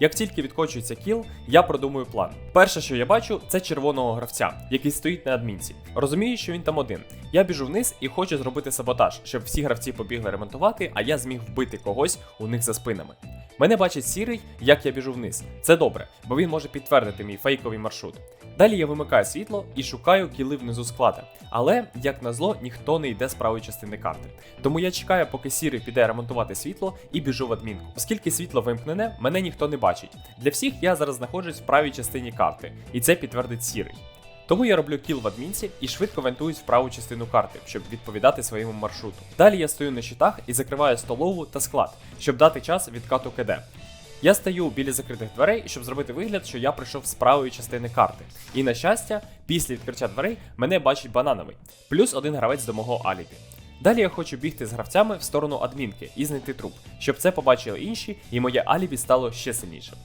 Як тільки відкочується кіл, я продумую план. Перше, що я бачу, це червоного гравця, який стоїть на адмінці. Розумію, що він там один. Я біжу вниз і хочу зробити саботаж, щоб всі гравці побігли ремонтувати, а я зміг вбити когось у них за спинами. Мене бачить сірий, як я біжу вниз. Це добре, бо він може підтвердити мій фейковий маршрут. Далі я вимикаю світло і шукаю кіли внизу склада. Але, як назло, ніхто не йде з правої частини карти. Тому я чекаю, поки сірий піде ремонтувати світло і біжу в адмінку. Оскільки світло вимкнене, мене ніхто не бачить. Для всіх я зараз знаходжусь в правій частині карти, і це підтвердить сірий. Тому я роблю кіл в адмінці і швидко вентуюсь в праву частину карти, щоб відповідати своєму маршруту. Далі я стою на щитах і закриваю столову та склад, щоб дати час відкату КД. Я стою біля закритих дверей, щоб зробити вигляд, що я прийшов з правої частини карти. І на щастя, після відкриття дверей мене бачить банановий, плюс один гравець до мого алібі. Далі я хочу бігти з гравцями в сторону адмінки і знайти труп, щоб це побачили інші, і моє алібі стало ще сильнішим.